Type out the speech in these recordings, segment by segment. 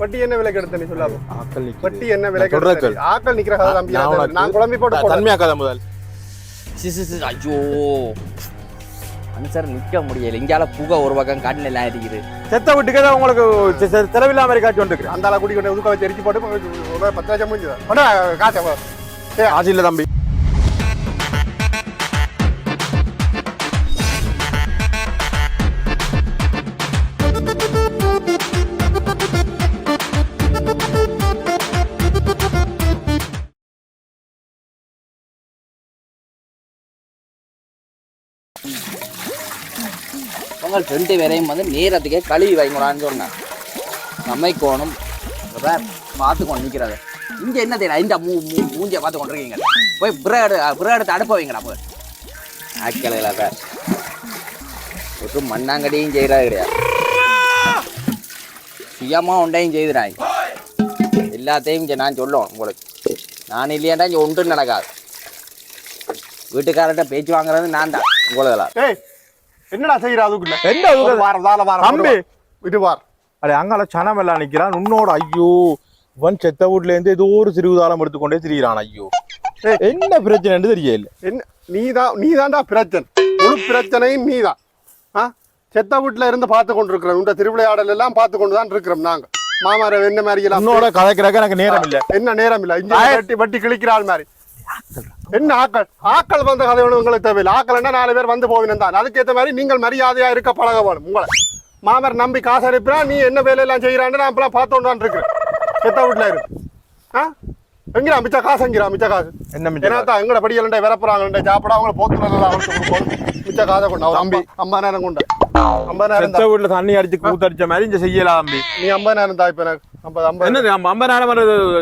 வட்டி என்ன நீ சொல்லாம? ஆக்கள். வட்டி என்ன விலைக்கு சொல்றேன் எடுத்த நீ? ஆக்கள் நிக்கிற கதை தம்பி நான் குழம்பி போட்டு த- போடுறேன். தன்மையாக்காத முதல். சி சி சி ஐயோ. மனுஷர் நிற்க முடியல. இங்கால புகை ஒரு பக்கம் கண்ணில் எல்லாம் இருக்குது செத்த வீட்டுக்கு தான் உங்களுக்கு செலவில்லாம மாதிரி காட்சி வந்துருக்கிறேன் அந்த கூட்டி கொண்டு உதுக்க வச்சு எரிச்சு போட்டு பத்து லட்சம் முடிஞ்சது? காசை இல்ல தம்பி. உங்கள் ரெண்டு பேரையும் வந்து நேரத்துக்கே கழுவி வைங்கடான்னு சொன்னாங்க நம்மை வேற பார்த்து கொண்டு நிற்கிறது இங்கே என்ன தெரியல இந்த மூ மூ மூஞ்சியை பார்த்து கொண்டு இருக்கீங்க போய் பிறகு பிறகு அடுப்ப வைங்கடா போய். ஆக்கலையில் சார் ஒரு மண்ணாங்கடியும் செய்கிறா கிடையாது சுயமாக உண்டையும் செய்துறாங்க எல்லாத்தையும் இங்கே நான் சொல்லுவோம் உங்களுக்கு. நான் இல்லையாண்டா இங்கே ஒன்றும் நடக்காது. வீட்டுக்காரர்கிட்ட பேச்சு வாங்குறது நான் தான் உங்களதெல்லாம் என்னடா செய்யற அதுக்குள்ள? என்ன வாரம் தம்பி. இது வார். அடே அங்கால சனம் எல்லாம் நிக்கிறான். உன்னோட ஐயோ. இவன் செத்த வீட்டுல இருந்து ஏதோ ஒரு சிறுதாளம் எடுத்துக்கொண்டே திரியிறான் ஐயோ. என்ன பிரச்சனைன்னு தெரியல என்ன? நீதான் நீதான்டா பிரச்சனை. முழு பிரச்சனையும் நீதான் ஆ? செத்த வீட்டுல இருந்து பார்த்து கொண்டு இருக்கிறோம் இந்த திருவிளையாடல் எல்லாம் பார்த்து கொண்டு தான் இருக்கிறோம் நாங்க. மாமார என்ன மாதிரி எல்லாம் உன்னோட கதைக்கிறக்க எனக்கு நேரம் இல்ல. என்ன நேரம் இல்ல? இங்க வட்டி வட்டி கிழிக்கிறாள் மாதிரி. என்ன ஆக்கள்? ஆக்கள் வந்த கதை ஒண்ணு உங்களுக்கு தேவையில்லை. ஆக்கள் என்ன நாலு பேர் வந்து போவினம் தான் அதுக்கேற்ற மாதிரி நீங்கள் மரியாதையா இருக்க பழக வேணும். உங்களை மாமர் நம்பி காசு அனுப்பினா நீ என்ன வேலையெல்லாம் செய்யறான்னு நான் இப்பெல்லாம் பார்த்து இருக்கிறேன் செத்த வீட்டுல இருக்கு ஆ? எங்கிறா மிச்ச காசு எங்கிறா மிச்ச காசு? என்ன மிச்ச ஏன்னா எங்கட படியலண்டே வரப்புறாங்க சாப்பிட அவங்கள போத்து மிச்ச காசை கொண்டு அவர் அம்பி ஐம்பதாயிரம் கொண்டு ஐம்பதாயிரம் தான் வீட்டுல தண்ணி அடிச்சு கூத்தடிச்ச மாதிரி இங்க செய்யலாம் தம்பி. நீ ஐம்பதாயிரம் தான் இப்ப எனக்கு. ஐம்பது ஐம்பது என்ன ஐம்பதாயிரம்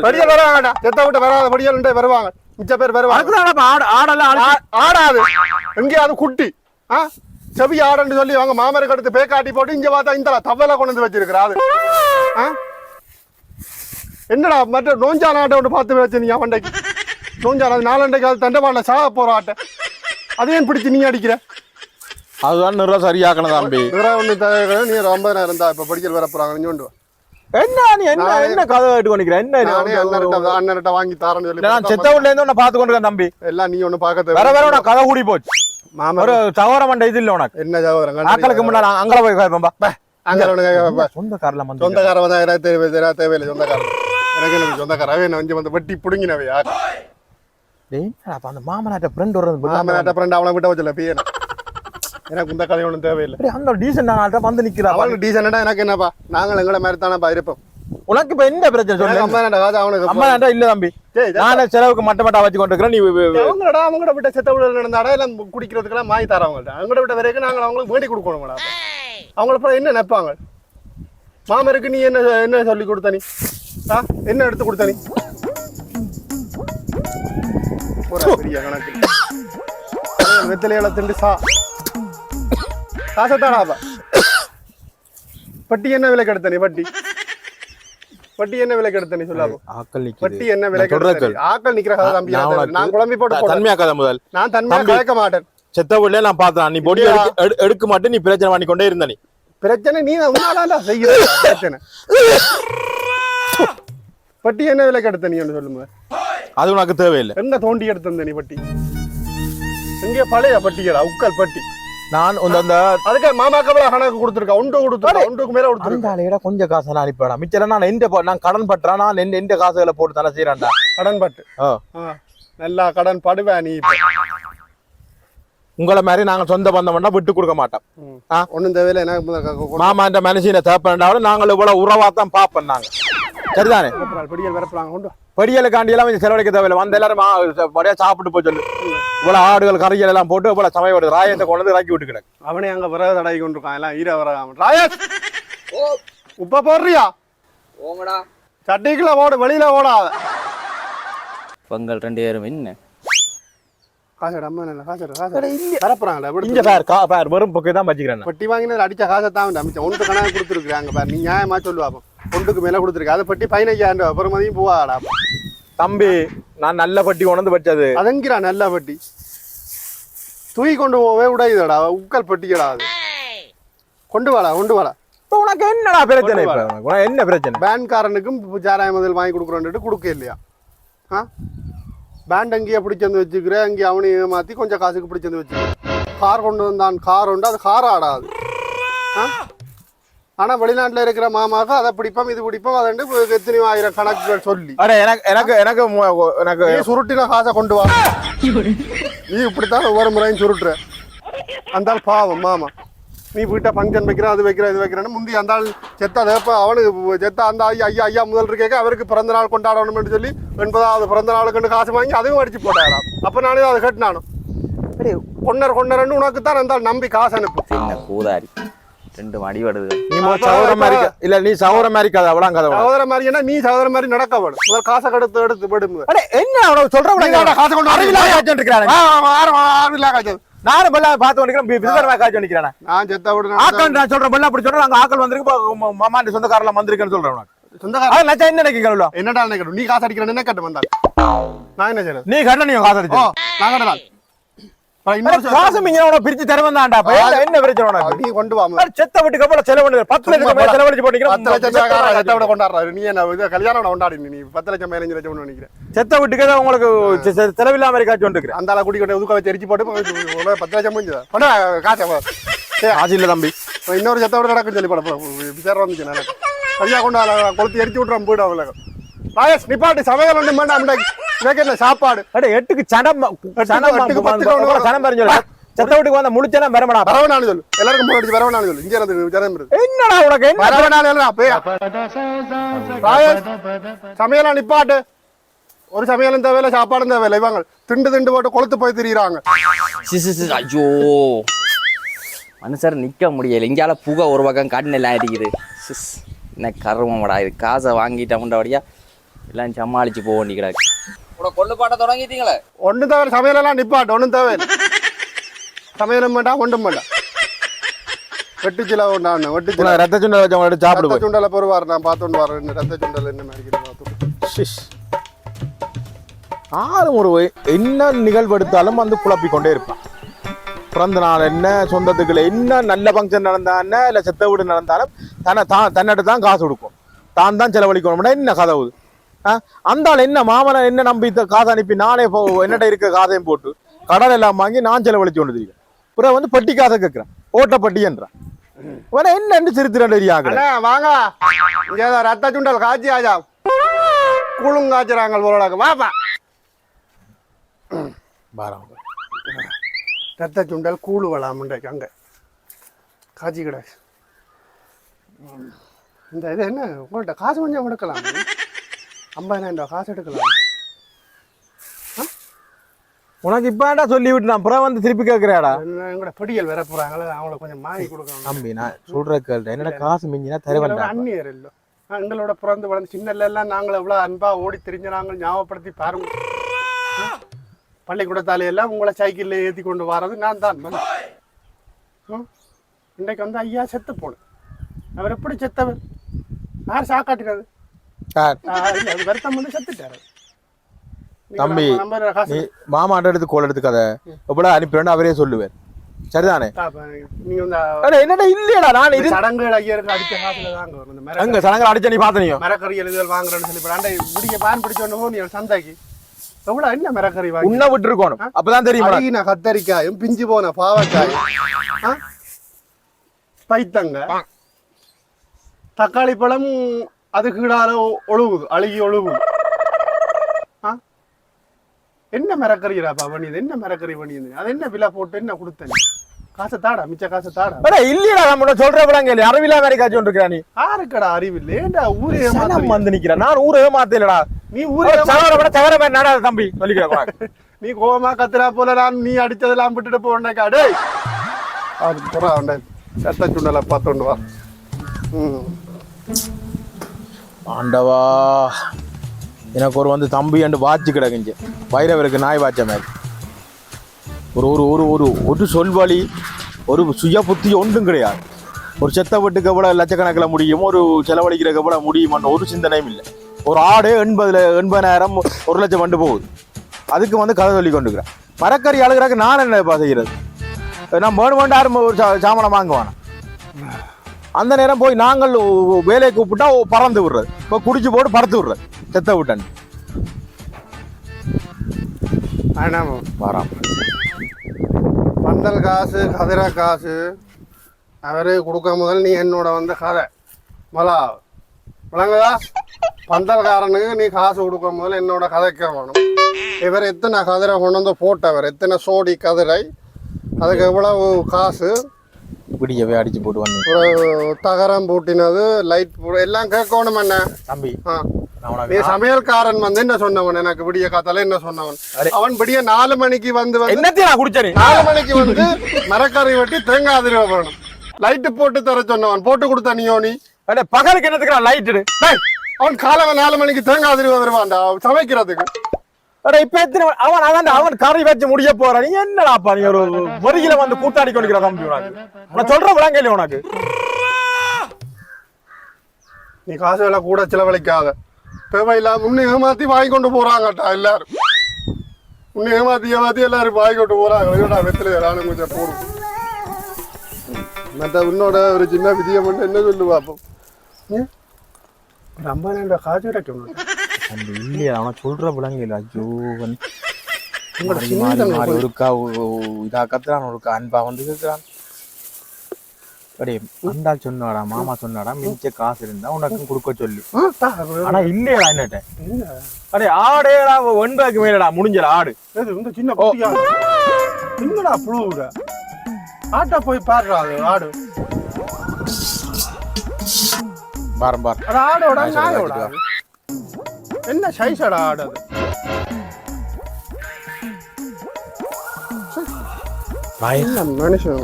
படியல் வராங்கடா. செத்த விட்டு வராத படியல் வருவாங்க. மிச்ச பேர் வருவாங்க அதுக்குதான் ஆட ஆடெல்லாம் அடிச்சு ஆ- ஆடாது. எங்கேயாவது குட்டி. ஆ? செவி ஆடன்னு சொல்லி அவங்க மாமருக்கு அடுத்து பேக்காட்டி போட்டு இங்க பார்த்தா இந்த தவலை கொண்டு வந்து வச்சிருக்கிறா அது ஆ? என்னடா மற்ற நோஞ்சா நாட்டை ஒன்று பார்த்து வச்சு நீ அவண்டைக்கு நோஞ்சா அது நாலண்டைக்கு அது தண்டவாள சாக போற ஆட்டை. அதையும் பிடிச்சு நீ அடிக்கிற? அதுதான் நிறம் சரியாக்கணும் தம்பி. வேற ஒன்று நீ ஒரு ஐம்பதாயிரம் தான் இப்போ படிக்கல் வர போறாங்க நீ கொண்டு வா. என்ன நீ என்ன என்ன கதை கேட்டு பண்ணிக்கிற என்ன வாங்கி தரேன்னு சொல்லி நான் செத்த வீட்டுல இருந்து உன்னை பார்த்து கொண்டு இருக்கேன் தம்பி. எல்லாம் நீ ஒன்று பார்க்க வர தேவை உனக்கு கதை கூடி போச்சு. மாமா. ஒரு சவர மண்டை இது இல்ல உனக்கு. என்ன ஜாவரம் ஆக்களுக்கு முன்னாடி அங்கே போய் கேட்பேன்பா அங்கே சொந்த கார்ல வந்து சொந்தக்காரன் தான் எனக்கு தேவை தேவை தேவையில்லை சொந்தக்காரன். எனக்கு எனக்கு சொந்தக்காரன். அவன் வந்து வந்து வெட்டி பிடுங்கினவை யார்? டேய், அந்த மாமனாட்ட ஃப்ரெண்ட் விட்ட வச்சல பையன். எனக்கு இந்த கதை ஒன்றும் தேவையில்லை. அந்த டீசென்ட் ஆள்கிட்ட வந்து நிக்கிறா அவனுக்கு டீசெண்டா எனக்கு என்னப்பா? நாங்கள் எங்களை மாதிரி தானப்பா இருப்போம். உனக்கு இப்ப என்ன பிரச்சனை எனக்கு சொல்லு? அம்மா என்ன காசு அவனுக்கு அம்மா நாட்டா இல்ல தம்பி. நானே செலவுக்கு மட்ட மட்டா வச்சு கொண்டு இருக்கிறேன் நீ அவங்களோட அவங்களோட விட்ட செத்த விட நடந்தாடா எல்லாம் குடிக்கிறதுக்கெல்லாம் மாறி தர அவங்கள்ட்ட. அவங்களோட விட்ட வரைக்கும் நாங்கள் அவங்களுக்கு வேண்டி கொடுக்கணுங்களா அவங்கள அப்புறம் என்ன நினைப்பாங்க? மாமருக்கு நீ என்ன என்ன சொல்லி கொடுத்த நீ? ஆ என்ன எடுத்து கொடுத்த நீ? ஒரு பெரிய கணக்கு. வெத்தலையில திண்டு சா. காசத்தாடாப்பா பட்டி என்ன விலைக்கு எடுத்த நீ? பட்டி. பட்டி என்ன விலைக்கு எடுத்த நீ? சொல்லாம ஆக்கள் பட்டி நிக்குது என்ன எடுத்த நீ? ஆக்கள் நிக்கிற கதை தம்பி நான் குழம்பி போட்டு போடுறேன். தன்மையாக்காத முதல். நான் தன்மையா. கேட்க மாட்டேன். செத்த வீட்லயே நான் பார்த்தேன் நீ பொடி எடுக்க- எடு- எடுக்க மாட்டேன். நீ பிரச்சனை பண்ணி கொண்டே இருந்த நீ. பிரச்சனை நீ உன்னால செய்யற பிரச்சனை. பட்டி என்ன விலை எடுத்த நீ ஒன்று சொல்லுங்க அது உனக்கு தேவையில்லை. என்ன தோண்டி எடுத்த நீ பட்டி? இங்கே பழைய பட்டிகளா? உக்கல் பட்டி. நான் அந்த அந்த அதுக்கு மாமாக்கு எவ்வளவு கணக்கு கொடுத்துருக்கா ஒன்று கொடுத்துருக்கா ஒன்றுக்கு மேல அந்த கொடுத்துருக்கா ஆளையிட கொஞ்சம் காசு நான் அனுப்பிடா மிச்சம் நான் எந்த நான் கடன் பட்டுறேன் நான் எந்த எந்த காசுகளை போட்டு தானே செய்யறேன்டா கடன் பட்டு. நல்லா கடன் படுவே நீ. உங்களை மாதிரி நாங்க சொந்த பந்தம் பண்ணா விட்டு கொடுக்க மாட்டோம். ஒண்ணும் தேவையில்லை எனக்கு க- க- மாமான்ற மனுஷனை தேப்பண்டாலும் நாங்கள் இவ்வளவு உறவா தான் பார்ப்போம் நாங்க. சரிதானே? கொண்டு படியல் வரப்பலாங்க கொண்டு எல்லாம் கொஞ்சம் செலவழிக்க தேவையில்லை. வந்த எல்லாரும் முறையா சாப்பிட்டு போய் சொல்லு. இவ்வளவு ஆடுகள் கறிகள் எல்லாம் போட்டு இவ்வளவு சமயம் வருது. ராயத்தை கொண்டு இறக்கி விட்டு கிடக்கு அவனே அங்க விறகு தடவி கொண்டிருக்கான். எல்லாம் ஈர விறகாம ராயஸ்! உப்ப போடுறியா? ஓங்கடா. சட்டிக்குள்ள ஓடு வெளியில ஓடாத பொங்கல் ரெண்டு பேரும் என்ன? காசு அம்மா நல்ல காசு காசு வரப்புறாங்கடா இங்க. பார் கா பார் வெறும் பொக்கை தான் வச்சுக்கிறேன். பட்டி வாங்கினது அடிச்ச காசை தான் அமைச்சேன் ஒன்று கணக்கு கொடுத்துருக்குறாங்க பாரு. நீ நியாயமா சொல்லுவா ஒன்றுக்கு மேல கொடுத்துருக்கு. அதை பட்டி பதினஞ்சாயிரம் ரூபாய். பெருமதியும் போவாடா. தம்பி நான் நல்ல பட்டி உணர்ந்து வச்சது. அதங்கிறா நல்ல பட்டி? தூக்கி கொண்டு போவே உடையுதடா உக்கல் பட்டிக்கடா அது. கொண்டு வாடா கொண்டு வாடா. இப்ப உனக்கு என்னடா பிரச்சனை உனக்கு? என்ன பிரச்சனை? பேண்ட்காரனுக்கும் சாராய முதல் வாங்கி கொடுக்குறோன்ட்டு கொடுக்க இல்லையா? ஆ? பேண்ட் அங்கேயே பிடிச்சந்து வச்சுக்கிறேன். அங்கேயே அவனையும் ஏமாற்றி கொஞ்சம் காசுக்கு பிடிச்சந்து வச்சுக்கிறேன். கார் கொண்டு வந்தான். கார் உண்டு. அது கார் ஆடாது ஆ? ஆனால் வெளிநாட்டில் இருக்கிற மாமாவுக்கு அதை பிடிப்போம் இது பிடிப்போம் அதண்டு எத்தனையோ ஆயிரம் கணக்குகள் சொல்லி எனக்கு எனக்கு எனக்கு எனக்கு சுருட்டின காசை கொண்டு வா. நீ இப்படித்தான் ஒவ்வொரு முறையும் சுருட்டுற. அந்த பாவம் மாமா. நீ வீட்டை ஃபங்க்ஷன் வைக்கிற அது வைக்கிற இது வைக்கிறேன்னு முந்தி அந்த ஆள் செத்த தேப்ப அவனுக்கு செத்த அந்த ஐயா ஐயா ஐயா முதல் இருக்கேக்க அவருக்கு பிறந்த நாள் கொண்டாடணும்னு சொல்லி எண்பதாவது பிறந்த நாளுக்குன்னு காசு வாங்கி அதுவும் அடிச்சு போட்டாராம். அப்போ நானே அதை கட்டினானும் சரி கொண்டர் கொண்டரன்னு உனக்கு தான் அந்த ஆள் நம்பி காசு அனுப்பு. சின்ன கூதாரி. ரெண்டு மடி வருது நீ சௌர மாதிரி இருக்க- இல்ல நீ சௌர மாதிரி கதை அவ்வளோ கதை. சகோதர மாதிரி என்ன நீ சகோதர மாதிரி நடக்க வேணும் முதல் காசை கடுத்து எடுத்து விடும் அட என்ன அவனுக்கு சொல்ற நீ தான்டா காசை கொண்டு அறிவில்லா வரீங்களா? காய்ச்சல் இருக்கிறானே. நானும் பல்ல பார்த்து வந்துக்கிறேன் காய்ச்சல் நிக்கிறேன் நான் செத்த விடு ஆக்கள் நான் சொல்றேன் பல்ல அப்படி சொல்றேன். அங்க ஆக்கள் வந்திருக்கு மாமாண்டி சொந்தக்காரெல்லாம் வந்திருக்கேன்னு சொல்றேன் உனக்கு. சொந்தக்கார அது நச்சா என்ன நினைக்கிறீங்களோ என்னடா நினைக்கணும் நீ காசு அடிக்கிறேன்னு என்ன கட்டு வந்தாள் நான் என்ன செய்யறது? நீ கட்ட நீ காசு அடிச்சு நான் கட்டலாம் இன்னொரு பிரிச்சு தர வந்தாண்டா என்ன பிரச்சனை நீ கொண்டு வா செத்த வீட்டுக்கு அப்புறம் செலவு பத்து லட்சம் மேல செலவழிச்சு பத்து லட்சம் செத்த விட கொண்டாடுறாரு. நீ என்ன இது கல்யாணம் கொண்டாடி நீ பத்து லட்சம் பதினஞ்சு லட்சம் நினைக்கிறேன் செத்த வீட்டுக்கு தான் உங்களுக்கு செலவில்லாம இருக்கா சொல்லிருக்கிறேன் அந்த ஆளை குடி கொண்டு உதுக்க வச்சு எரிச்சு போட்டு பத்து லட்சம் முடிஞ்சதா? கொண்டா காசை காசு இல்ல தம்பி. இன்னொரு செத்த விட நடக்குன்னு சொல்லி போட விசாரம் வந்துச்சு சரியா கொண்டு கொளுத்து எரிச்சு விட்றான் போயிடும் அவளை ராயஸ் நிப்பாட்டு சமையல் ஒன்று வேண்டாம் என்ன சாப்பாடு. அட எட்டுக்கு சனம் சனம் எட்டுக்கு வரும். சனம் பாருங்க செத்த வீட்டுக்கு வந்த முடிச்சனா வரமடா வரவனானு சொல்லு. எல்லாருக்கும் முன்னாடி வரவனானு சொல்லு. இங்கே இருந்து ஜனம் இருக்கு என்னடா உனக்கு என்ன? வரவனானு இல்லைடா, போய். சமையலா நிப்பாட்டு. ஒரு சமையலும் தேவையில்ல சாப்பாடும் தேவையில்ல. இவங்க திண்டு திண்டு போட்டு கொளுத்து போய் திரியிறாங்க. சிசு சிசு ஐயோ. மனுஷர் நிக்க முடியல. இங்கால புகை ஒரு பக்கம் கண்ணு எல்லாம் அடிக்குது. சிஸ் என்ன கருமடா இது? காசை வாங்கிட்டோம்ன்றபடியா எல்லாம் சமாளிச்சு போக வேண்டி கிடக்கு கொள்ளு பாட்ட தொடங்கிட்டீங்களே. ஒன்றும் தேவை சமையலெல்லாம் நிப்பாட்டு ஒன்றும் தேவையில்லை. சமையலும் வேண்டாம் ஒன்றும் வேண்டாம். வெட்டுச்சில உண்டான வெட்டுச்சில உனக்கு ரத்த சுண்டல் வச்சவங்க எடுத்து சாப்பிடு ரத்த போய் சுண்டலை பொறுவார் நான் பார்த்துட்டு வரேன். ரத்த சுண்டல் என்ன மாதிரி ஷிஷ். ஆளும் ஒரு என்ன நிகழ்வெடுத்தாலும் வந்து குழப்பிக் கொண்டே இருப்பான். பிறந்த நாள் என்ன சொந்தத்துக்குள்ள என்ன நல்ல ஃபங்க்ஷன் நடந்தா என்ன இல்ல செத்த வீடு நடந்தாலும் தன்னை தான் தன்னிட்ட தான் காசு கொடுக்கும். தான் தான் செலவழிக்கணும் என்ன கதவுது? அந்த ஆள் என்ன மாமனை என்ன நம்பி காசு அனுப்பி நானே என்னட்ட இருக்க காசையும் போட்டு கடன் எல்லாம் வாங்கி நான் செலவழிச்சு கொண்டு இருக்கேன் பிறகு வந்து பட்டி காசை கேட்கிறேன். ஓட்ட பட்டின்றான் உன என்ன சிரித்திரண்டு தெரியாங்க அண்ணா வாங்க. இங்கே ரத்த சுண்டல் காய்ச்சி ஆஜா கூழும் காய்ச்சுறாங்க போலாக்க வாப்பா. ரத்த சுண்டல் கூழு வளாம் இன்றைக்கு அங்கே. காய்ச்சி கடை ம். இந்த இது என்ன? உங்கள்கிட்ட காசு கொஞ்சம் எடுக்கலாம் ஐம்பதாயிரம் ரூபா காசு எடுக்கலாம். உனக்கு இப்ப சொல்லி விட்டு நான் அப்புறம் வந்து திருப்பி கேட்கிறேடா எங்கூட பொடியல் வர போறாங்களே அவங்களுக்கு கொஞ்சம் மாறி கொடுக்கணும். தம்பி நான் சொல்ற கேள்வி என்னடா காசு மிஞ்சினா எங்களோட தருவேன்டா. அந்நியர் இல்லை. எங்களோட பிறந்து வளர்ந்து சின்னல எல்லாம் நாங்கள் எவ்வளோ அன்பா ஓடி திரிஞ்ச நாங்கள் ஞாபகப்படுத்தி பாருங்க. ஆ? பள்ளிக்கூடத்தாலே எல்லாம் உங்களை சைக்கிளில் ஏற்றி கொண்டு வர்றது நான் தான்? இன்றைக்கு வந்து ஐயா செத்து போனேன் அவர் எப்படி செத்தவர்? யார் சாக்காட்டினது? வருத்தம் வந்து செத்துட்டாரு. தம்பி, நீ மாமாட்ட எடுத்து கோல் எடுத்து கதை எப்படா அனுப்பிடுன்னு அவரே சொல்லுவார். சரிதானே? என்னடா இல்லையடா நான் இது சடங்குகள் ஐயருக்கு அடிச்ச காசுல தாங்க வரும் அங்க அடிச்ச நீ பாத்தனியோ? மரக்கறி எழுதுதல் வாங்குறேன்னு சொல்லி ஆண்டை முடிய பான் நீ சந்தைக்கு. எவ்வளவு என்ன மரக்கறி வாங்கி? உன்னை விட்டு இருக்கணும் அப்பதான் தெரியுமா அழுகின கத்தரிக்காயும் பிஞ்சு போன பாவக்காயும் ஆ? பைத்தங்க தக்காளி பழம் அது கீழால ஒழுகுது அழுகி ஒழுகுது? என்ன மரக்கறிடா பண்ணியது என்ன மரக்கறி பண்ணியது அது என்ன விலை போட்டு என்ன கொடுத்த நீ? காசை தாடா மிச்ச காசை தாடா. அட, இல்லையடா நம்ம சொல்ற படம் கேள்வி அறிவிலா காய்ச்சி கொண்டிருக்கிறா நீ. யாருக்கடா அறிவில்லை ஏன்டா ஊரே ஏமாத்துறீங்க? வந்து நிக்கிறேன் நான் ஊரே மாத்தலடா நீ ஊரே சவர விட சவர மாதிரி நடாத தம்பி. சொல்லிக்கிறேன் நீ கோவமா கத்துறா போல நான் நீ அடிச்சதெல்லாம் விட்டுட்டு போனேக்கா டேய்! அது புறா சத்த சுண்டலை பார்த்தோண்டு வா. ம். ஆண்டவா. எனக்கு ஒரு வந்து தம்பி அண்டு வாட்சி கிடக்குஞ்சு. வைரவருக்கு நாய் வாட்ச மாதிரி. ஒரு ஒரு ஒரு ஒரு ஒரு சொல்வழி ஒரு சுய புத்தி ஒன்றும் கிடையாது. ஒரு செத்த வீட்டுக்கு எவ்வளோ லட்சக்கணக்கில் முடியும் ஒரு செலவழிக்கிறதுக்கு எவ்வளோ முடியுமான்னு ஒரு சிந்தனையும் இல்லை. ஒரு ஆடு எண்பதுல எண்பதாயிரம் ஒரு லட்சம் வண்டு போகுது. அதுக்கு வந்து கதை சொல்லி கொண்டுக்கிறேன் மரக்கறி அழுகிறக்கு நான் என்ன செய்கிறது நான் வேணும் வேண்டாம் ஒரு சா- சாமானை வாங்குவானா? அந்த நேரம் போய் நாங்கள் வேலையை கூப்பிட்டா பறந்து விடுறது. இப்போ குடிச்சு போட்டு பறத்து விடுறது. செத்த விட்டன். வராம. பந்தல் காசு கதிர காசு அவரு கொடுக்க முதல் நீ என்னோட வந்து கதை. மலா விளங்குதா? பந்தல்காரனுக்கு நீ காசு கொடுக்க முதல்ல என்னோட கதைக்க வேணும் இவர் எத்தனை கதிரை கொண்டு வந்து போட்டவர்? எத்தனை சோடி கதிரை? அதுக்கு எவ்வளவு காசு? பிடிக்கவே அடிச்சு போட்டு வந்து ஒரு தகரம் பூட்டினது லைட் எல்லாம் கேட்கணும் என்ன தம்பி நீ சமையல்காரன் வந்து என்ன சொன்னவன்? எனக்கு விடிய காத்தால என்ன சொன்னவன். அவன் விடிய நாலு மணிக்கு வந்து என்னத்தையும் நான் குடிச்சேன் நாலு மணிக்கு வந்து மரக்கறி வெட்டி தேங்காய் அதிர்வ வேணும் லைட்டு போட்டு தர சொன்னவன். போட்டு கொடுத்த நீயோ நீ? அட பகலுக்கு என்னத்துக்கு நான் லைட் டேய், அவன் காலவன் நாலு மணிக்கு தேங்காய் அதிர்வ வருவான்டா. சமைக்கிறதுக்கு. இப்ப எத்தனை அவன் அதான் அவன் கறி வச்சு முடிய போறான். நீ என்னடாப்பா நீ ஒரு முருகில வந்து கூட்டாடி கொண்டிருக்கிற தம்பி உனக்கு? நான் சொல்ற விளங்கல உனக்கு? நீ காசு எல்லாம் கூட செலவழிக்காத. தேவையில்லாம உன்னை ஏமாத்தி வாங்கி கொண்டு போறாங்கட்டா எல்லாரும். உன்னை ஏமாத்தி ஏமாத்தி எல்லாரும் வாங்கி கொண்டு போறாங்க. ஐயோடா வெத்தில நானும் கொஞ்சம் போடும் மற்ற உன்னோட ஒரு சின்ன விதியை மட்டும் என்ன சொல்லு பார்ப்போம் ஐம்பதாயிரம் காசு கிடைக்கும் அந்த இல்லையா அவன் சொல்ற விளங்கல ஐயோ மாறி மாறி மாறி ஒருக்கா இதா கத்துறான் ஒருக்கா அன்பா வந்து கேட்கிறான் அடே அண்டாள் சொன்னாடா மாமா சொன்னாடா மிச்ச காசு இருந்தா உனக்கும் கொடுக்க சொல்லி. ஆனா இல்லையடா என்னட்ட. என்ன? அடே ஆடேடா ஒன்பதுக்கு மேலடா முடிஞ்சடா ஆடு. இந்த சின்ன என்னடா புழுவுட ஆட்டா போய் பாடுறா அது ஆடு. பாரம் பார் அது ஆடோட என்ன சைஸடா ஆடு அது பாய் என்ன மனுஷன்?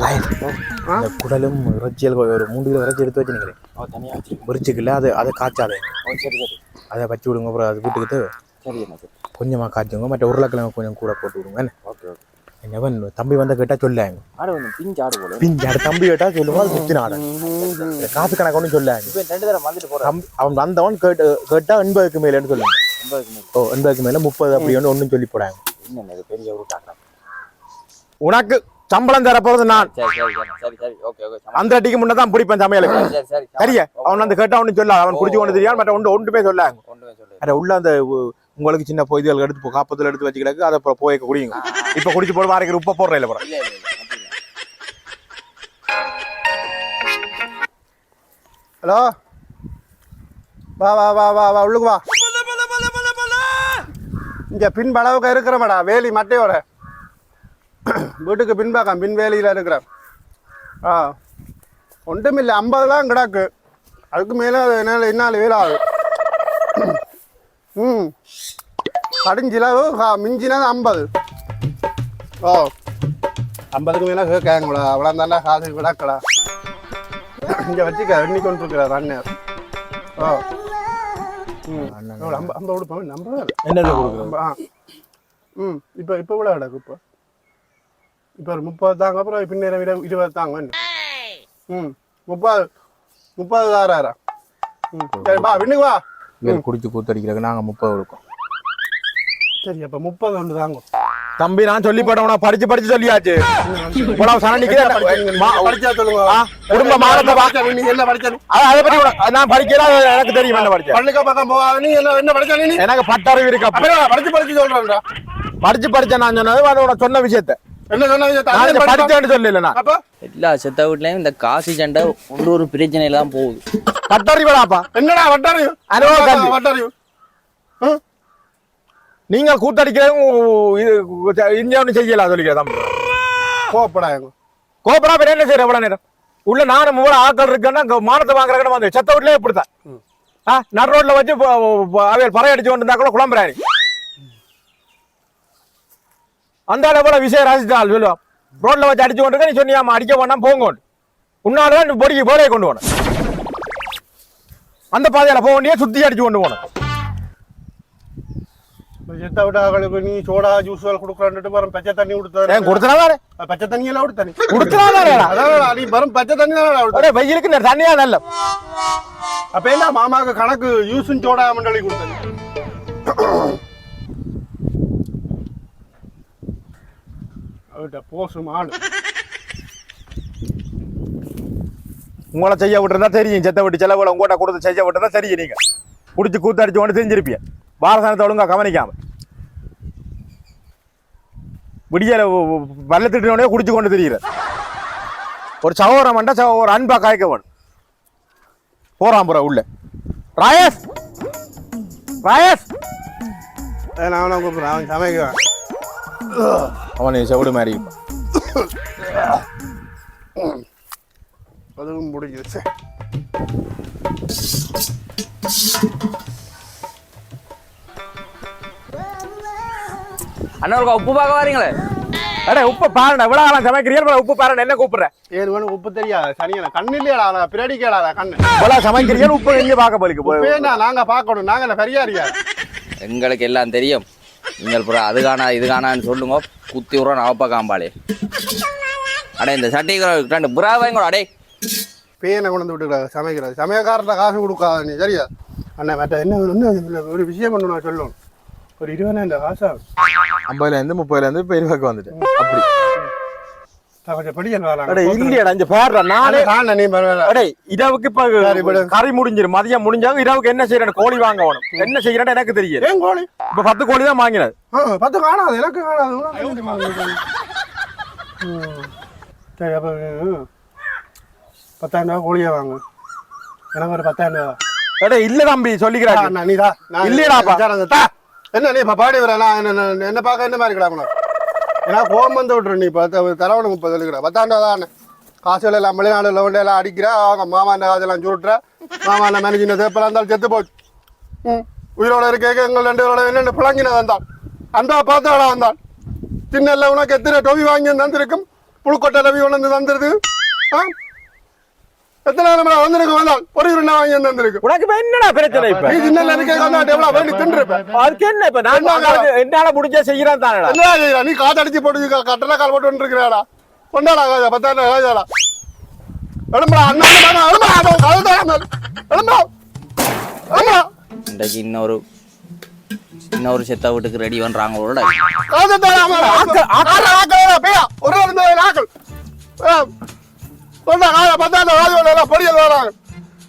குடலும் இறைச்சியல் ஒரு மூணு கிலோ இறைச்சி எடுத்து வச்சுருக்கிறேன் பொரிச்சுக்கல அது அதை காய்ச்சாதே. சரி சரி. அதை வச்சு விடுங்க அப்புறம் அது சரி கொஞ்சமாக காய்ச்சுங்க. மற்ற உருளைக்கிழங்கு கொஞ்சம் கூட போட்டு விடுங்க ஓகே ஓகே. என்னவன் தம்பி வந்த கேட்டா சொல்லாங்க ஆடு ஒன்று பிஞ்சு ஆடு போல. பிஞ்சு அடுத்த தம்பி கேட்டா குத்தின ஆடு. இந்த காசு கணக்கு ஒன்றும் சொல்லாங்க அவன் வந்தவன் கேட்டு கேட்டா எண்பதுக்கு மேலேன்னு மேலே. ஓ எண்பதுக்கு மேலே முப்பது அப்படி ஒன்று ஒன்றும் சொல்லி போடாங்க உனக்கு சம்பளம் தர போறது நான் அந்த அடிக்கு முன்னே தான் பிடிப்பேன் சமையலுக்கு சரி சரி சரியா? அவன் அந்த கேட்டா ஒன்றும் சொல்ல அவன் குடிச்சு கொண்டு தெரியாது மற்ற ஒன்று ஒன்றுமே சொல்லாங்க. உள்ள அந்த உங்களுக்கு சின்ன பொய்துகள் எடுத்து போ- காப்பத்தில் எடுத்து வச்சுக்கிடக்கு அதை அப்புறம் போய் குடிங்க. இப்போ குடிச்சு போட வாரைக்கு உப்பை போடுறேன் இல்லை இல்லை ஹலோ? வா வா வா வா வா உள்ளுக்கு வா. இங்கே பின்பளவுக்கு இருக்கிறமடா வேலி மட்டையோட. வீட்டுக்கு பின்பாக்கம் பின் வேலியில் இருக்கிறேன் ஆ. ஒன்றுமில்லை ஐம்பதுலாம் கிடக்கு. அதுக்கு மேலே என்னால் என்னால் வேலை ஆகுது ம் கடிஞ்சிலவு மிஞ்சினது ஐம்பது ஓ ஐம்பதுக்கு மேலே கேட்காங்களா அவ்வளோ தாண்டா காசு விடக்கடா இங்கே வச்சுக்க எண்ணி கொண்டு இருக்கிறார் அண்ணன் ஓ ம் ஐம்பது ஐம்பது கொடுப்போம் ரொம்ப- ஆ ம் இப்போ இப்போ இவ்வளோ கிடக்கு இப்போ இப்போ ஒரு முப்பது தாங்க அப்புறம் பின்னேற விட இருபது தாங்க என்ன ம் முப்பது முப்பது தாராயிரம் ம் சரி வா விண்ணுக்கு வா இவர் குடிச்சு கூத்தடிக்கிறதுக்கு நாங்கள் முப்பது கொடுக்கோம். சரி அப்போ முப்பது ஒன்று தாங்க தம்பி நான் சொல்லி போட்டவனா படிச்சு படிச்சு சொல்லியாச்சு. இவ்வளவு சன நிக்கிறேன் மா- படிச்சா சொல்லுங்க ஆ, குடும்ப மானத்தை படிச்சா நீ என்ன படிச்சா நீ? அத- பத்தி நான் படிக்கிறேன் எனக்கு தெரியும் என்ன படிச்சேன் பள்ளிக்கா பக்கம் போகாத நீ என்ன என்ன படிச்சா நீ? எனக்கு பட்டறிவு இருக்கு படிச்சு படிச்சு சொல்றேன்டா. படிச்சு படிச்சேன் நான் சொன்னது அது உனக்கு சொன்ன விஷயத்த. எல்லா செத்த வீட்லயும் இந்த காசு சண்டை ஒன்று ஒரு பிரச்சனையில தான் போகுது பட்டறிவுடாப்பா என்னடா வட்டாரியும் அனுபவ கல்வி. வட்டாரியும் நீங்க கூத்தடிக்கிறதும் இது இங்க ஒன்றும் செய்யல சொல்லிக்கிறேன் தம்பி கோப்படாங்க கோபரா பேர் என்ன செய்யற எவ்வளவு நேரம்? உள்ள நானும் மூணு ஆட்கள் இருக்குன்னா மானத்தை வாங்குறதுக்கு வந்து செத்த வீட்லயே இப்படித்தான். ஆ நடு ரோட்ல வச்சு ப- ப- அவையல் பறை அடிச்சு கொண்டு இருந்தா கூட குழம்புறாரு. அந்த அளவுல விஷயம் ராசித்தாள் சொல்லுவான் ரோட்ல வச்சு அடிச்சு கொண்டு நீ சொன்னியாமா அடிக்க வேணாம் போங்க உன்னாலதான் நீ பொடிக்கு போலே கொண்டு போன அந்த பாதையில போக வேண்டிய சுத்தி அடிச்சு கொண்டு போன செத்த விட்டாங்களுக்கு நீ சோடா ஜூஸ் கொடுக்குறான்ட்டு வரும் பச்சை தண்ணி கொடுத்தா ஏன் கொடுத்தனாதானே பச்சை தண்ணி எல்லாம் கொடுத்தா நீ கொடுத்தனாதானேடா அதான் நீ வரும் பச்சை தண்ணி தான் வெயிலுக்கு தண்ணியா நல்ல. அப்ப என்ன மாமாக்கு கணக்கு யூசும் சோடா மண்டலி கொடுத்தது? அவர்கிட்ட போசு மாடு உங்களை செய்ய விட்டுருந்தா தெரியும் செத்த விட்டு செலவுல உங்கள்கிட்ட கொடுத்து செய்ய விட்டுருந்தா தெரியும் நீங்க. குடிச்சு கூத்தடிச்சு கொண்டு தெரிஞ்சிருப்பீங்க பாரசானத்தை ஒழுங்கா கவனிக்காம. விடியல வல்லத்திட்டோடய குடிச்சு கொண்டு தெரியுற. ஒரு சகோதரம் சகோ- ஒரு அன்பா காய்க்க வேணும். போறான் புற உள்ள. ராயஸ்! ராயஸ்! நான் அவனை கூப்பிடுறேன்? அவன் சமைக்கிறான். அவனை செவிடு மாதிரி. அதுவும் முடிஞ்சிருச்சு. அண்ணா ஒருக்கா உப்பு பார்க்க வரீங்களே? அடே உப்பு பாருடா இவ்வளவு காலம் சமைக்கிறீங்க உப்பு பாருடா என்ன கூப்பிடுற? ஏழு மணி உப்பு தெரியாது சனியன கண்ணு இல்லையாடா பின்னாடி கேடாதா கண்ணு. இவ்வளவு சமைக்கிறீங்க உப்பு எங்க பார்க்க போலிக்கு போய் நாங்க பார்க்கணும். நாங்க என்ன பெரியாரியா? எங்களுக்கு எல்லாம் தெரியும். நீங்கள் புறா அது காணா இது காணான்னு சொல்லுங்க. குத்தி விட்றோம் நவப்பா காம்பாளே. அடே இந்த சட்டை ரெண்டு புறா வாங்கி அடே. பேனை கொண்டு வந்து விட்டுக்கிறாரு சமைக்கிறது சமயக்காரர்கிட்ட காசு கொடுக்காத நீ சரியா? அண்ணா மற்ற என்ன இன்னும் ஒரு விஷயம் பண்ணு நான் சொல்லணும். ஒரு இருபதாயிரம் காசா? ஐம்பதுல இருந்து முப்பதுல இருந்து இப்போ இருபதுக்கு வந்துட்டேன் அப்படி. கறி முடிஞ்சிரும் மதியம் முடிஞ்சாங்க இரவுக்கு என்ன செய்யறேன் கோழி வாங்க என்ன செய்யறேன்னு எனக்கு தெரியும் ஏன் கோழி? இப்ப பத்து கோழி தான் வாங்கினது ஆ பத்து காணாது எனக்கு. சரி அப்போ. பத்தாயிரம் ரூபா கோழியா வாங்க. எனக்கு ஒரு பத்தாயிரம் ரூபா அடே இல்ல தம்பி சொல்லிக்கிறாங்க அண்ணா, நீதா தா. என்ன நீ பாடி வர நான் என்ன- என்ன- என்ன பார்க்க என்ன மாதிரி கிடக்கணும்? ஏன்னா கோவம் வந்து விட்டுரு நீ இப்போ தரவணு முப்பது இருக்கிற பத்தாண்டு தான் காசுகள் எல்லாம் வெளிநாடுல கொண்டு எல்லாம் அடிக்கிற அவங்க மாமா என்ன காசெல்லாம் சுருட்டுற மாமா என்ன மேனேஜின தேப்பெல்லாம் இருந்தாலும் செத்து போச்சு. ம். உயிரோட இருக்க எங்கள் ரெண்டு பேரோட என்னென்ன பிளங்கினது வந்தான். அந்த பார்த்தாடா வந்தான். திண்ணல்ல உனக்கு எத்தனை டொவி வாங்கி தந்திருக்கும்? புழுக்கொட்டை ரவி கொண்டு வந்து தந்துருது. ஆ? எத்தனை நம்ம வந்திருக்கும் வந்தான் ஒரு உருண்டை வாங்கி வந்து தந்திருக்கு உனக்கு இப்ப என்னடா பிரச்சனை இப்ப? நீ திண்ணல்ல இருக்க வந்தான் எவ்வளவு வேண்டி தின்றுப்பேன் அதுக்கு என்ன இப்ப? நான் என்னால முடிஞ்ச செய்யறேன் தானடா. என்ன செய்யற? நீ காத்தடிச்சு போட்டு க- கட்டளை கால் போட்டு வந்துருக்கிறாடா கொண்டாடா காஜா பத்தாயிரம் காஜாடா எழும்பா அண்ணா எழும்பா. எழும்பா எழும்பா இன்றைக்கு இன்னொரு இன்னொரு செத்த வீட்டுக்கு ரெடி பண்றாங்களோட. கொண்டா, காஜா, பத்தாயிரம் காஜா வேணாம், பொரியல் வேணாம்.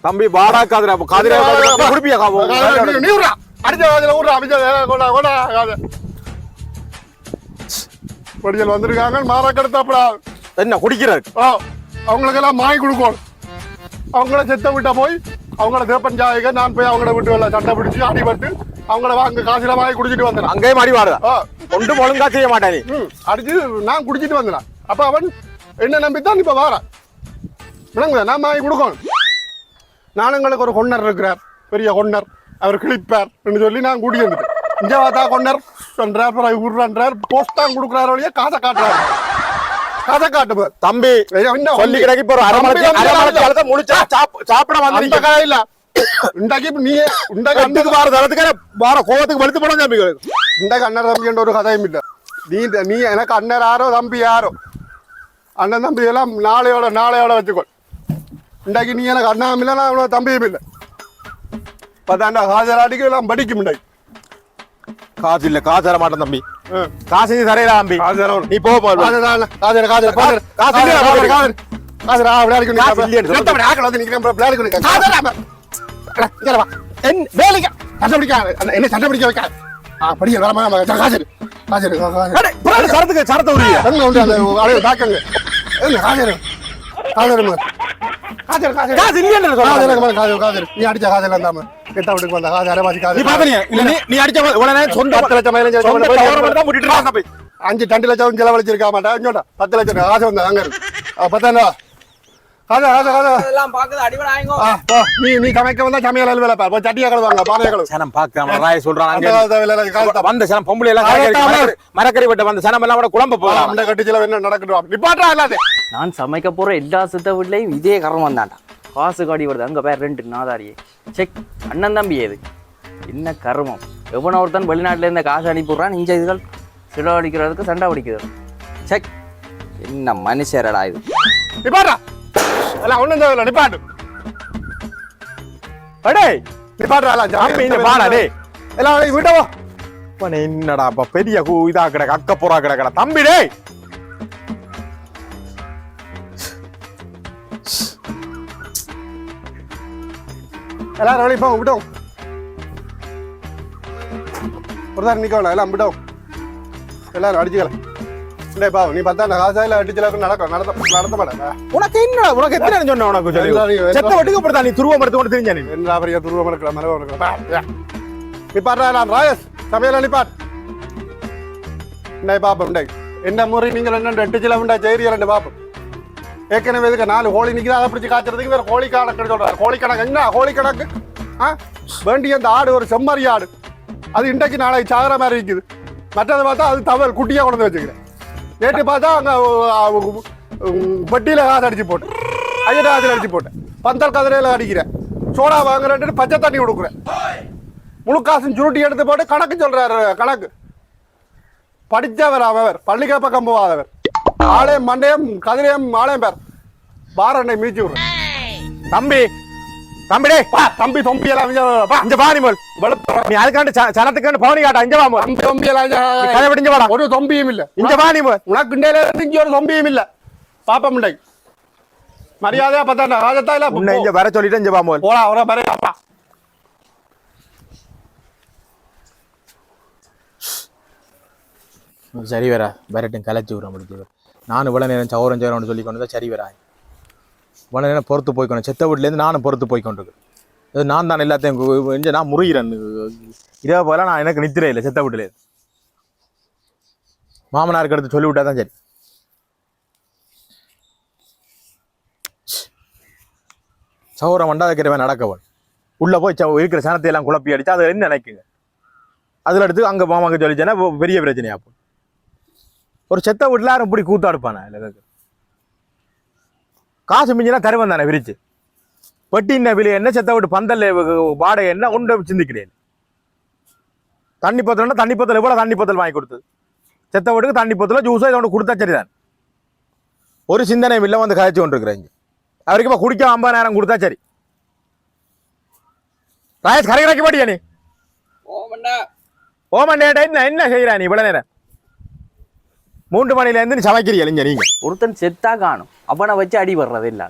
தம்பி வாடா காதுரா காதுரா குடிப்பியா காஜா, நீ- விட்றா. அடிச்ச காஜால விட்றா, அடிச்ச கொண்டா, கொண்டா, காஜா. பொரியல் வந்திருக்காங்க மாறாக்கெடுத்தாப்படா என்ன குடிக்கிறதுக்கு ஆ, அவங்களுக்கெல்லாம் மாய் கொடுக்கணும் அவங்கள செத்த விட்டா போய் அவங்கள தேப்பன் ஜாயக நான் போய் அவங்கள விட்டு வரல. சட்டை பிடிச்சி அடிபட்டு அவங்கள வாங்க காசுல வாங்கி குடிச்சிட்டு வந்துடுறான் அங்கேயும் அடி வாடுதா ஆ, ஒன்றும் ஒழுங்கா செய்ய மாட்டா நீ. ம், அடிச்சு நான் குடிச்சிட்டு வந்துடுறான் அப்ப அவன் என்ன நம்பித்தான் இப்ப வாரான். விளங்குதா நான் வாங்கி கொடுக்கணும். நான் எங்களுக்கு ஒரு கொண்டர் இருக்கிறார் பெரிய கொண்டர் அவர் கிழிப்பார் என்று சொல்லி நான் கூட்டி வந்துட்டேன். இங்க பார்த்தா கொண்டர் என்றார் பிறகு உருன்றார் போஸ்ட் தான் கொடுக்குறாரு வழியா காசை காட்டுறாரு. காசை காட்டுப்பார் தம்பி சொல்லி கிடக்கு ஒரு அரை மணி முடிச்சா சாப்- சாப்பிட வந்து கதை இல்ல. இப்ப நீ இன்றைக்கு அந்த கண்டுக்கு வார தரத்துக்கு வார கோவத்துக்கு வலுத்து போன தம்பி. இன்றைக்கு அண்ணன் தம்பி என்ற ஒரு கதையும் இல்ல. நீ நீ எனக்கு அண்ணன் யாரோ தம்பி யாரோ? அண்ணன் தம்பி எல்லாம் நாளையோட நாளையோட வச்சுக்கோ. இன்றைக்கு நீ எனக்கு அண்ணாவும் இல்லை நான் தம்பியும் இல்லை பத்தாண்டா ஹாஜராடிக்கு எல்லாம் படிக்கும் இன்றைக்கு காசு இல்ல காசு தர மாட்டேன் தம்பி. காசு நீ தரையில தம்பி நீ போ போ காதர் காதர் காதர் காதர் காசு இல்லையா? காசு இல்லையான்னு சொல்லு. கொண்டு ஆக்கள் வந்து நிக்கிறேன் விளையாடி கொண்டு காதர் ஆமா அட, இங்க வா. என் வேலைக்கு சண்டை பிடிக்க என்ன சண்டை பிடிக்க வைக்க ஆ படிக்க வரமா புறாடு சரத்துக்கு சரத்தை உரிய அந்த அழைவு தாக்கங்க காசு இல்லைன்னு நீ அடிச்ச கெட்ட வீட்டுக்கு வந்த அரைவாசி நீ பாத்தனியா இல்ல நீ நீ அடிச்ச உடனே சொந்த பத்து லட்சம் சொந்த கவர்மெண்ட் தான் முட்டிட்டு அஞ்சு ரெண்டு லட்சம் செலவழிச்சிருக்கா பத்து லட்சம் காசு வந்தா அங்க இருக்கு பாக்குது நீ நீ சமைக்க வந்தா சமையல் பார் போய் சட்டியா கழுவாங்க பானைய கழுவு. சனம் பாக்காம ராய காலத்து வந்த சனம் பொம்பளை எல்லாம் மரக்கறி- வெட்ட வந்த சனம் எல்லாம் கூட குழம்ப போறான் அந்த கட்டிச்சில என்ன நடக்கட்டும். நிப்பாட்டா இல்லாதே நான் சமைக்க போற எல்லா சித்த வீட்லயும் இதே கர்மம் தான்டா காசு காடி வருது. அங்க பேர் ரெண்டு நாதாரியே. செக் அண்ணன் தம்பி ஏது? என்ன கர்மம்? எவன ஒருத்தன் வெளிநாட்டுல இருந்த காசு அனுப்பிடுறான் இங்க இதுகள் செலவழிக்கிறதுக்கு சண்டை பிடிக்குது. செக். என்ன மனுஷரடா இது? நிப்பாட்டா எல்லாம் ஒண்ணும் தேவையில்ல. நிப்பாட்டு. அடே நிப்பாட்டா எல்லாம் தம்பி இந்த பாடா டேய். எல்லாம் விட்டவோ என்னடா அப்ப பெரிய கூ இதா கிடக்கு அக்க போறா கிடக்கடா. தம்பி டேய். எல்லாரும் வெளியே போங்க விட்டோம் ஒரு தான் நிற்க வேணாம் எல்லாம் விட்டோம் எல்லாரும் அடிச்சுக்கலாம் இல்லை நீ பார்த்தா நான் காசாயில் அடிச்சலாக்கும் நடக்கும். நடத்த நடத்த மாட்டேன். உனக்கு என்ன உனக்கு எத்தனை சொன்ன உனக்கு சொல்லி? எல்லாரும் செத்த வட்டுக்கு அப்புறம் நீ துருவம் எடுத்து கொண்டு தெரிஞ்ச நீ. என்ன துருவம் மரபம் இருக்கிற நிப்பாட்டா நான் ராயஸ். சமையல நிப்பாட் என்ன பாப்போம் என்ன முறை நீங்கள் என்ன கிலோ உண்டா ரெண்டு பாப்போம். ஏற்கனவே இதுக்கு நாலு கோழி நிற்கிது அதை பிடிச்சி காய்ச்சறதுக்கு வேறு கோழி கணக்கு சொல்கிறார் கோழி கணக்கு என்ன? கோழி கணக்கு? ஆ? வேண்டிய அந்த ஆடு ஒரு செம்மறி ஆடு. அது இன்றைக்கு நாளைக்கு சாகிற மாதிரி இருக்குது. மற்றது பார்த்தா அது தவறு குட்டியாக கொண்டு வந்து வச்சுக்கிறேன். நேற்று பார்த்தா அங்கே பெட்டியில் காசு அடிச்சு போட்டு ஐயர் காசில் அடிச்சு போட்டேன். பந்தல் கதிரையில் அடிக்கிறேன். சோடா வாங்குறேன்ட்டு பச்சை தண்ணி கொடுக்குறேன். முழு காசும் சுருட்டி எடுத்து போட்டு கணக்கு சொல்கிறாரு கணக்கு. படித்தவர் அவர் பள்ளிக்க பக்கம் போகாதவர். ஆலயம் மண்டையம் கதிரையம் ஆலயம் பேர். பாரண்டை மீச்சு விடுறேன் தம்பி தம்பி டேய் பா, தம்பி தொம்பி எல்லாம் வா. இங்க வா நீ மோல் நீ அதுக்காண்டு சனத்துக்காண்டு பவனி காட்டா இங்க வா மோல் தம்பி தொம்பி எல்லாம் கதை விட்டு வாடா. ஒரு தொம்பியும் இல்ல. இங்க வா நீ மோல் உனக்கு இண்டையில இருந்து இங்க ஒரு தொம்பியும் இல்ல. பாப்பா முண்டை மரியாதையா பார்த்தா ராஜத்தா இல்ல? உன்னை இங்க வர சொல்லிட்டு இங்க வா மோல் போடா அவரை பாரு அப்பா. சரி வரா வரட்டும் கலைச்சி விட முடிஞ்சது நானும் இவ்வளோ நேரம் சௌரம் சௌரம்னு சொல்லி கொண்டு தான் சரி வரா இவ்வளோ நேரம் பொறுத்து போய்க்கணும் செத்த வீட்டிலேருந்து நானும் பொறுத்து போய் கொண்டிருக்கேன். இது நான் தான் எல்லாத்தையும் கு- நான் முறிகிறேன். இதே போல நான் எனக்கு நித்திரை இல்லை செத்த வீட்டிலேருந்து மாமனாருக்கு எடுத்து சொல்லிவிட்டா தான் சரி. சௌரம் வண்டா வைக்கிறவன் நடக்கவன் உள்ளே போய் ச- இருக்கிற சனத்தை எல்லாம் குழப்பி அடித்தா அதை என்ன நினைக்குங்க? அதில் எடுத்து அங்கே மாமாக்கு சொல்லிச்சேன்னா பெரிய பிரச்சனையாக போகும் ஒரு செத்த வீட்டில் யாரும் இப்படி கூத்தாடுப்பானா இல்லை காசு மிஞ்சினா தருவன் தானே விரிச்சு. பெட்டி என்ன விலை என்ன செத்த வீட்டு பந்தல் வாடகை என்ன ஒன்றை சிந்திக்கிறேன். தண்ணி பத்தல்னா தண்ணி பத்தல் எவ்வளோ தண்ணி பத்தல் வாங்கி கொடுத்தது செத்த வீட்டுக்கு தண்ணி பத்தல ஜூஸோ இதை ஒன்று கொடுத்தா சரிதான். ஒரு சிந்தனை இல்லை வந்து கதைச்சு கொண்டிருக்கிறேன் இங்கே. அவருக்கு இப்போ குடிக்க ஐம்பதாயிரம் கொடுத்தா சரி. ராயஸ் கரை கரைக்க மாட்டியா நீ? ஓமண்ணா ஓமண்டேட்டா என்ன என்ன செய்கிறா நீ? இவ்வளோ நேரம். மூன்று மணிலேருந்து சமைக்கிறீங்க இங்க நீங்க? ஒருத்தன் செத்தா காணும். அவனை வச்சு அடி வர்றது இல்ல.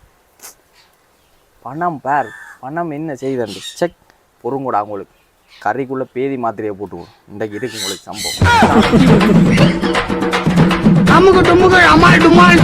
பணம் பார் பணம் என்ன செய்தண்டு செக் பொறுங்கூடா உங்களுக்கு கறிக்குள்ள பேதி மாத்திரையை போட்டுவோம் இன்றைக்கு இருக்கு உங்களுக்கு சம்பவம். அமுகு டுமுகு அமால் டுமால்.